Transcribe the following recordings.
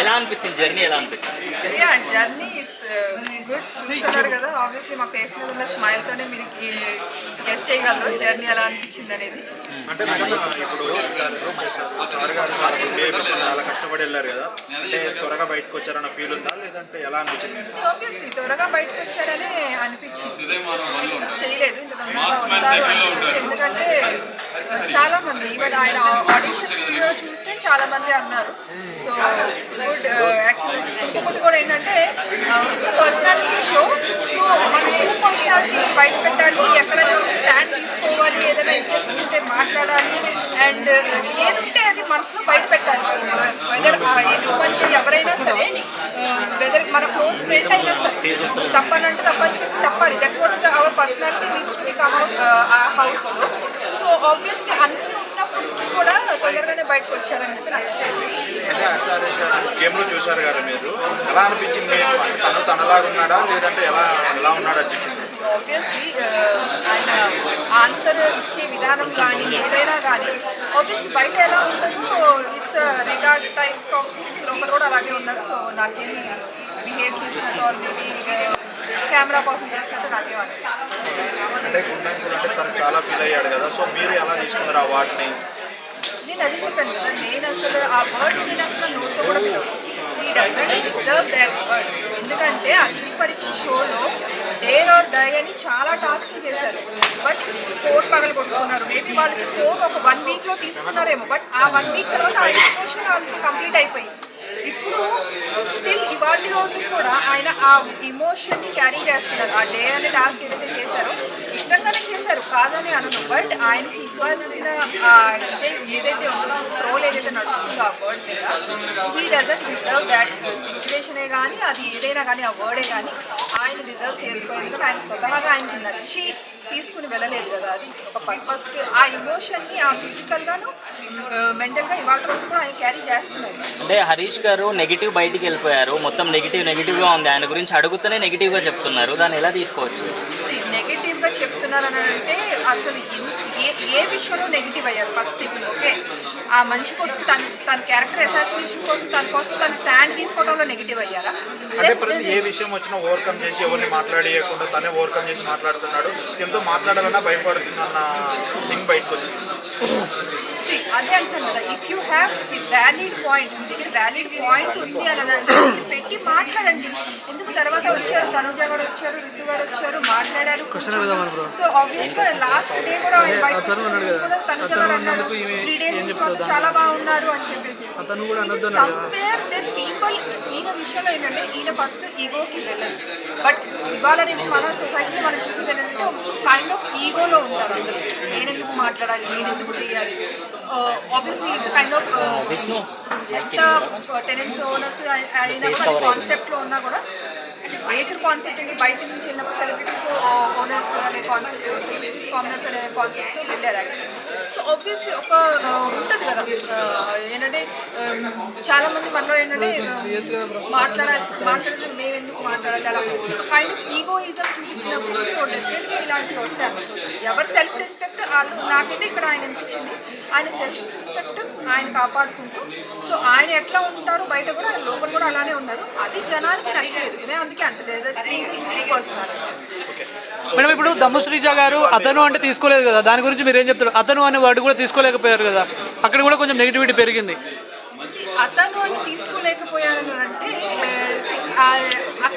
ఎలా అనిపించింది? జర్నీ ఎలా అనిపించింది? యా జర్నీ ఇట్స్ గుడ్ చూస్తున్నారు కదా ఆబ్వియస్లీ మా ఫేస్ మీద ఉన్న స్మైల్ తోనే మీరు గెస్ట్ చేయగలరు జర్నీ ఎలా అనిపించింది అనేది. అంటే ఇప్పుడు చాలా కష్టపడి వెళ్ళారు కదా. అంటే త్వరగా బయటకు వచ్చారన్న ఫీల్ ఉందా? లేదంటే ఎలా అనిపించింది? ఆబ్వియస్లీ త్వరగా బయటకు వచ్చారని అనిపించింది. చేయలేదు ఇంత. ఎందుకంటే చాలా మంది ఈవెన్ ఆయన వీడియో చూస్తే చాలా మంది అన్నారు. సో గుడ్ యాక్చువల్లీ ఇంకొకటి కూడా ఏంటంటే పర్సనాలిటీ షో సో మన పర్సనాలిటీ బయట పెట్టాలి ఎక్కడ స్టాండ్ తీసుకోవాలి ఏదైనా ఇంట్రెస్ట్ ఉంటే మాట్లాడాలి అండ్ uh, ఏదుంటే అది మనసులో బయట పెట్టాలి. వెదర్ ఎటువంటి ఎవరైనా సరే uh, వెదర్ మన క్లోజ్ ఫ్రెండ్ అయినా సరే తప్పనంటే తప్పని చెప్పి చెప్పాలి. That what our personality reach to ఆ హౌస్లో సో ఆబ్వియస్లీ అన్ని తొందరగానే బయటకు వచ్చారని చెప్పి నాకు తెలిసింది. అంటే అట్లా గేమ్లో చూసారు కదా మీరు. ఎలా అనిపించింది తను తనలాగా ఉన్నాడా? లేదంటే ఎలా ఎలా ఉన్నాడు అనిపించింది ఆబ్వియస్లీ ఆయన ఆన్సర్ ఇచ్చే విధానం కానీ ఏదైనా కానీ ఆబ్వియస్లీ బయట ఎలా ఉంటుందో ఇట్స్ రికార్డ్ టైప్ ఆఫ్ లోపల కూడా అలాగే ఉన్నారు. సో నాకేమి బిహేవ్ చేసినట్టు మేబీ కెమెరా కోసం చేసినట్టు నాకేం అంటే తను చాలా ఫీల్ అయ్యాడు కదా. సో మీరు ఎలా తీసుకున్నారు ఆ వాటిని నేను అది చెప్పాను కదా నేను అసలు ఆ వర్డ్ నేను అసలు నోట్తో కూడా ఈ డజంట్ డిజర్వ్ దాట్ వర్డ్ ఎందుకంటే అగ్ని పరీక్ష షోలో డేర్ ఆర్ డై అని చాలా టాస్క్ చేశారు. బట్ ఫోర్ పగలు కొట్టుకున్నారు. మేబీ వాళ్ళకి ఫోర్ ఒక వన్ వీక్లో తీసుకున్నారేమో. బట్ ఆ వన్ వీక్ తర్వాత ఆ ఎక్స్పోషన్ వాళ్ళకి కంప్లీట్ అయిపోయింది. ఇప్పుడు స్టిల్ ఇవాటి రోజు కూడా ఆయన ఆ ఇమోషన్ని క్యారీ చేస్తున్నారు. ఆ డే అనే టాస్క్ ఏదైతే కాదని అనను. బట్ ఆయనకి ఇవ్వాల్సిన ఆ ఏదైతే ఉందో రోల్ ఏదైతే నడుస్తుందో ఆ వర్డ్ మీద హీ డజన్ డిజర్వ్ దాట్ సిచ్యువేషనే కానీ అది ఏదైనా కానీ ఆ వర్డే కానీ ఆయన డిజర్వ్ చేసుకోలేదు ఆయన స్వతహాగా ఆయనకి నచ్చి తీసుకుని వెళ్ళలేదు కదా అది. ఒక పర్పస్ ఆ ఇమోషన్ని ఆ ఫిజికల్గాను మెంటల్గా ఇవాళ రోజు కూడా ఆయన క్యారీ చేస్తున్నారు అంటే హరీష్ గారు నెగిటివ్ బయటికి వెళ్ళిపోయారు. మొత్తం నెగిటివ్ నెగిటివ్గా ఉంది. ఆయన గురించి అడుగుతూనే నెగిటివ్గా చెప్తున్నారు. దాన్ని ఎలా తీసుకోవచ్చు? నెగిటివ్గా చెప్తున్నారు అని అంటే అసలు ఏ ఏ విషయంలో నెగిటివ్ అయ్యారు? ఫస్ట్ ఓకే ఆ మనిషి కోసం తన తన క్యారెక్టర్ అసాసినేషన్ కోసం తన కోసం తన స్టాండ్ తీసుకోవడంలో నెగిటివ్ అయ్యారా? అంటే ప్రతి ఏ విషయం వచ్చినా ఓవర్కమ్ చేసి ఎవరిని మాట్లాడియకుండా తనే ఓవర్కమ్ చేసి మాట్లాడుతున్నాడు. దీంతో మాట్లాడాలన్నా భయపడుతుందన్న థింగ్ బయటకు వచ్చింది. అదే అంటాను కదా if you have valid point మీ దగ్గర వ్యాలిడ్ పాయింట్ ఉంది అని అంటే పెట్టి మాట్లాడండి. ఎందుకు తర్వాత వచ్చారు? తనుజ గారు వచ్చారు రితు గారు వచ్చారు మాట్లాడారు సో ఆబ్వియస్గా లాస్ట్ డే కూడా తనుజ గారు అన్నారు త్రీ డేస్ చాలా బాగున్నారు అని చెప్పేసి. సమ్వేర్ దెన్ పీపుల్ ఈయన విషయంలో ఏంటంటే ఈయన ఫస్ట్ ఈగోకి వెళ్ళండి బట్ ఇవాళ రేపు మన సొసైటీలో మనం చూసేది ఏంటంటే కైండ్ ఆఫ్ ఈగోలో ఉంటారు అందరూ. నేను ఎందుకు మాట్లాడాలి? నేను ఎందుకు చేయాలి obviously it's kind of Vishnu tenants owners అయినా కాన్సెప్ట్లో ఉన్నా కూడా మేజర్ కాన్సెప్ట్ ఏంటి బయట నుంచి వెళ్ళినప్పుడు సెలబ్రిటీస్ ఓనర్స్ అనే కాన్సెప్ట్ సెలబ్రిటీస్ కామనర్స్ అనే కాన్సెప్ట్తో వెళ్ళారు సో ఆబ్వియస్లీ ఒక ఉంటుంది కదా. Uh, ఏంటంటే um, చాలా మంది మనలో ఏంటంటే uh, మాట్లాడాలి మాట్లాడితే మేము ఎందుకు మాట్లాడాలి అలా కైండ్ ఆఫ్ ఈగోయిజం చూపించినప్పుడు సో డెఫినెట్గా ఇలాంటివి వస్తాయి ఎవరి సెల్ఫ్ రెస్పెక్ట్ నాకైతే ఇక్కడ ఆయన అనిపించింది. ఆయన సెల్ఫ్ రెస్పెక్ట్ ఆయన కాపాడుకుంటూ సో ఆయన ఎట్లా ఉంటారో బయట కూడా లోపల కూడా అలానే ఉన్నారు. అది జనానికి నచ్చలేదు. అందుకే మేడం ఇప్పుడు దమ్ము శ్రీజ గారు అతను అంటే తీసుకోలేదు కదా. దాని గురించి మీరు ఏం చెప్తారు అతను అనే వర్డ్ కూడా తీసుకోలేకపోయారు కదా. అక్కడ కూడా కొంచెం నెగిటివిటీ పెరిగింది. అతను తీసుకోలేకపోయారు అంటే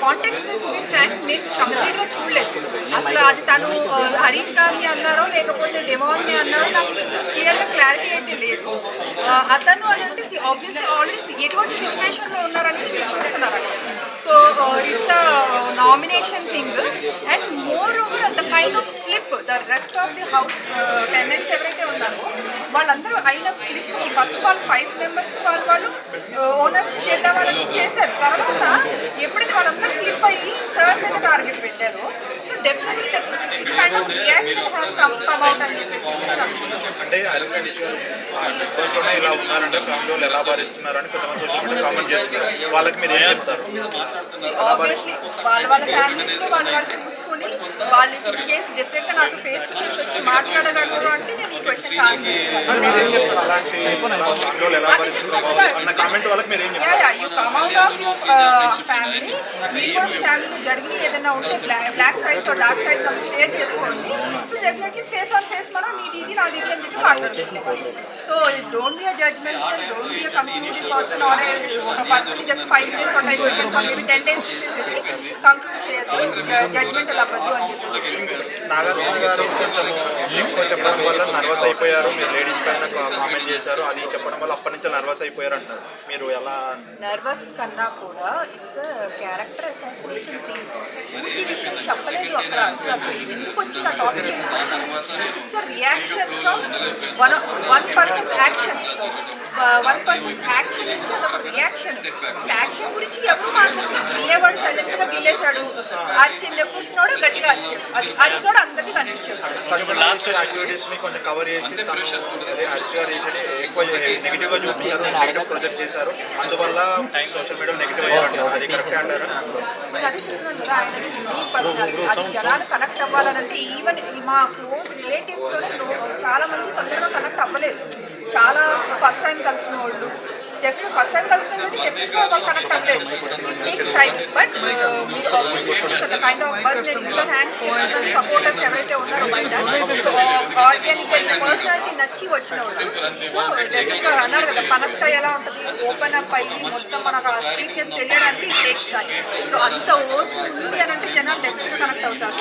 కాంటాక్ట్స్ కాంటెక్స్ ఫ్రాంక్ నేను కంప్లీట్గా చూడలేదు. అసలు అది తను హరీష్ గారిని అన్నారో లేకపోతే డెమోన్ని అన్నారో నాకు క్లియర్గా క్లారిటీ అయితే లేదు. అతను అని అంటే ఆబ్వియస్లీ ఆల్రెడీ ఎటువంటి సిచ్యువేషన్లో ఉన్నారని చూస్తున్నారు? So it's nomination thing and moreover the kind of flip the rest of the house tenants ఎవరైతే ఉన్నారో వాళ్ళందరూ అయిన flip first all five members వాళ్ళు వాళ్ళు ఓనర్స్ చేద్దాం అని చేశారు. తర్వాత అనుకుంటున్నాను. అంటే స్టేజ్లోనే ఇలా ఉన్నారంటే ఫ్యామిలీ ఎలా భరిస్తున్నారని కొంతమంది సోషల్ మీడియా కామెంట్ చేస్తున్నారు వాళ్ళకి మీరు ఏం చెప్తారు ఆబ్వియస్లీ వాళ్ళ వాళ్ళ ఫ్యామిలీస్లో వాళ్ళు వాళ్ళు చూసుకొని వాళ్ళు ఇన్ కేసు డెఫినెట్గా నాకు ఫేస్ టు ఫేస్ వచ్చి మాట్లాడగలరు అంటే నేను ఈ క్వశ్చన్ ఆన్సర్ మీరేం చెప్తారు అలాంటి ఫ్యామిలీ ఎలా భరిస్తున్నారు అన్న కామెంట్ వాళ్ళకి మీరు ఏం చెప్తారు yeah yeah you come proud of your family మీరు కూడా ఫ్యామిలీ జరిగి ఏదైనా ఉంటే బ్లాక్ సైడ్స్ డార్క్ సైడ్స్ అవి షేర్ చేసుకోండి డెఫినెట్లీ ఫేస్ ఆన్ ఫేస్ మనం నీది ఇది నాది ఇది అని చెప్పి మాట్లాడుకోవాలి so don't be a judgement don't be a concluding person or ఒక person just five minutes or time maybe ten days conclude చేయొద్దు జడ్జ్మెంట్ అవ్వద్దు అని చెప్పి నాగార్జున గారు కొంచెం ఎక్కువ చెప్పడం వల్ల నర్వస్ అయిపోయారు? మీరు లేడీస్ పైన కామెంట్ చేశారు. అది చెప్పడం వల్ల అప్పటి నుంచి నర్వస్ అయిపోయారు అంటారు మీరు ఎలా నర్వస్ కన్నా కూడా ఇట్స్ క్యారెక్టర్ అసాసినేషన్ థింగ్ పూర్తి విషయం చెప్పలేదు అక్కడ. అసలు ఎందుకు వచ్చిన topic it's reaction from one one persons action one persons action నుంచి అదొక రియాక్షన్ యాక్షన్ గురించి ఎవరు మాట్లాడుతున్నారు గిల్లేవాడు సైలెంట్గా గిల్లేశాడు అరిచి లేకుంటున్నాడు గట్టిగా అరిచాడు అది అరిచినోడు అందరికీ కనిపించాడు. లాస్ట్ యాక్టివిటీస్ని కొంచెం కవర్ చేసి తను అదే హర్ష్ గారు ఏంటంటే ఎక్కువ నెగిటివ్గా చూపించారు నెగిటివ్ ప్రొజెక్ట్ చేశారు. అందువల్ల సోషల్ మీడియా నెగిటివ్ జనాలు కనెక్ట్ అవ్వాలనంటే ఈవెన్ మా క్లోజ్ రిలేటివ్స్ చాలా మంది తొందరగా కనెక్ట్ అవ్వలేదు. ఫస్ట్ టైం కలిసిన వాళ్ళు డెఫినెట్ ఫస్ట్ టైం కలిసిన వాళ్ళు డెఫినెట్గా వాళ్ళు కనెక్ట్ అవ్వలేదు takes time but kind of person hands supporters ఎవరైతే ఉన్నారో బయట సో ఆర్గానిక్ పర్సనాలిటీ నచ్చి వచ్చిన వాళ్ళు సో డెఫినెట్గా అన్నారు కదా పనస్కాయ ఎలా ఉంటుంది ఓపెన్ అప్ అయ్యి మొత్తం మనకు ఆ స్వీట్నెస్ తెలియడానికి టేక్స్ టైం సో అంత ఓసు ఉంది అని అంటే జనాలు డెఫినెట్ కనెక్ట్ అవుతారు